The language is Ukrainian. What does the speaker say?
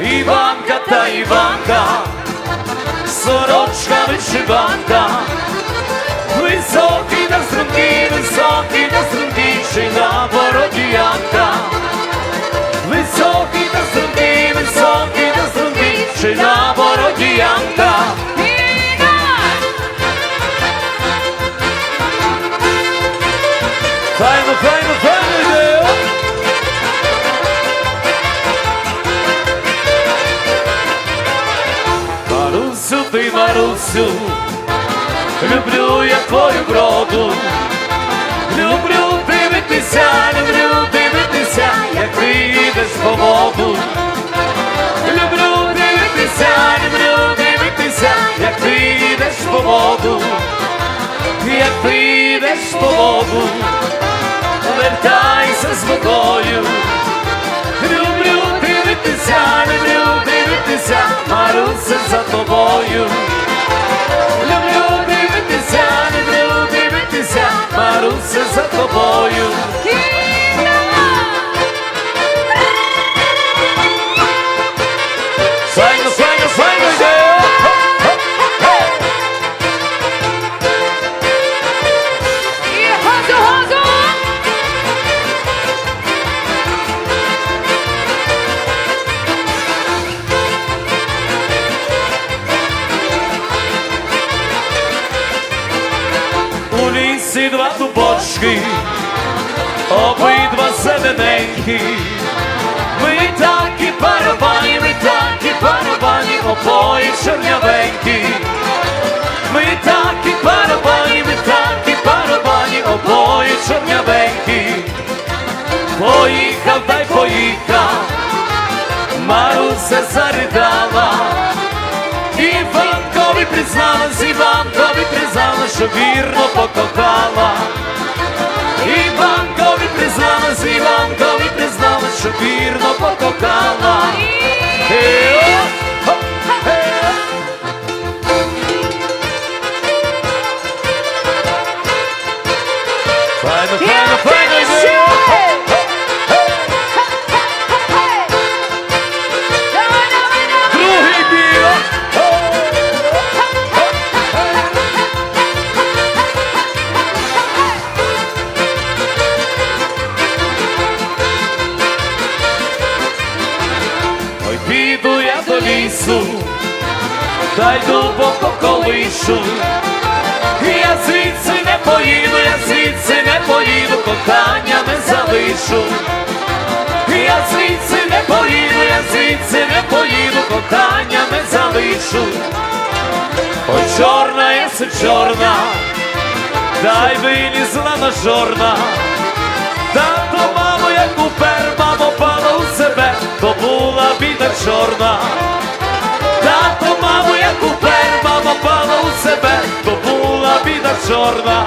Іванка та Іванка, сорочка вишиванка, високий на струнки, високий на струнки, чи на бороді Янка. Високий на струнки, високий на струнки, чи на бороді Янка. Файно, файно, файно ти, Марусю, люблю я твою вроду. Люблю дивитися, люблю дивитися, як ти йдеш по воду. Люблю дивитися, люблю дивитися, як ти йдеш по воду, як ти йдеш по воду, вертайся з водою. Лісі два дубочки, обидва зелененькі. Ми такі парабані, ми такі парабані, обоє чорнявенькі. Ми такі парабані, ми такі парабані, обоє чорнявенькі. Поїхав, дай поїхав, Маруся заридала. Іванкові призналась, Іванкові призналась, що вірно покохала. Іванкові призналась, Іванкові призналась, що вірно покохала. Файно, файно, файно лісу, та йду по колишу. Я звідси не поїду, я звідси не поїду, кохання не залишу. Я звідси не поїду, я звідси не поїду, кохання не залишу. Ой, чорна єси чорна, дай вилізла на жорна. Тато, мамо, як упер, мамо, пала у себе, то була біда чорна. sorda.